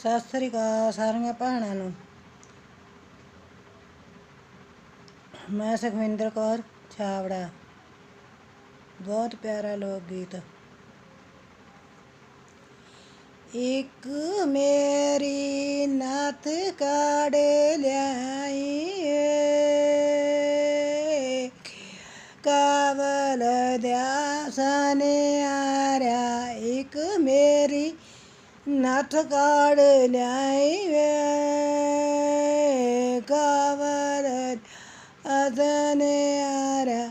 ਸਤਿ ਸ੍ਰੀ ਅਕਾਲ ਸਾਰੀਆਂ ਭੈਣਾਂ ਨੂੰ। ਮੈਂ ਸੁਖਵਿੰਦਰ ਕੌਰ ਛਾਵੜਾ ਬਹੁਤ ਪਿਆਰਾ ਲੋਕ ਗੀਤ। ਇੱਕ ਮੇਰੀ ਨੱਥ ਕਾੜੇ ਲਿਆਈ ਕਾਵਲ ਦਿਆ ਸਨਿਆਰਿਆ ਇੱਕ ਮੇਰੀ नाथ काढ न्याय कावर असने आरा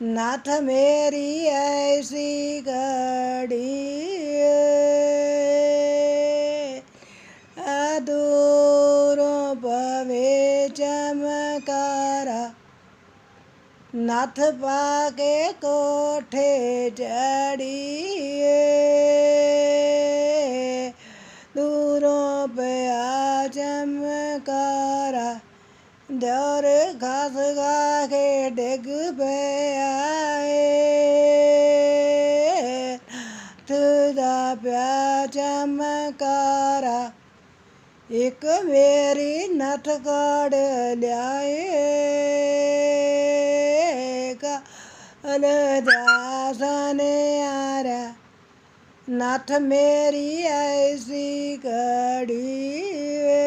नाथ मेरी ऐसी घड़ी अधूरों पवे चमकारा नाथ पाके कोठे जड़ी सूरों पे आज़म कारा, दौर घास गा के डिग पे आए। तुदा प्या चमकारा एक मेरी नथ काड़ लियाए का अलदासने आ नाथ मेरी ऐसी कड़ी वे।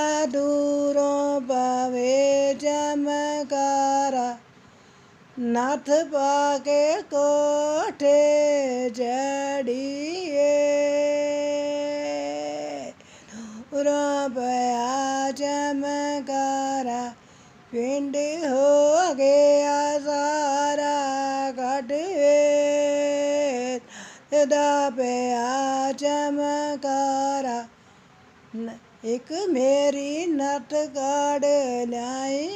अधूरों पवे जमकारा नाथ पाके कोठे जड़िए। रोपया जमकारा पिंड हो गया सारा। ਦਾ ਪਿਆ ਚਮਕਾਰਾ। ਇੱਕ ਮੇਰੀ ਨੱਥ ਕਾੜ ਲਿਆਏ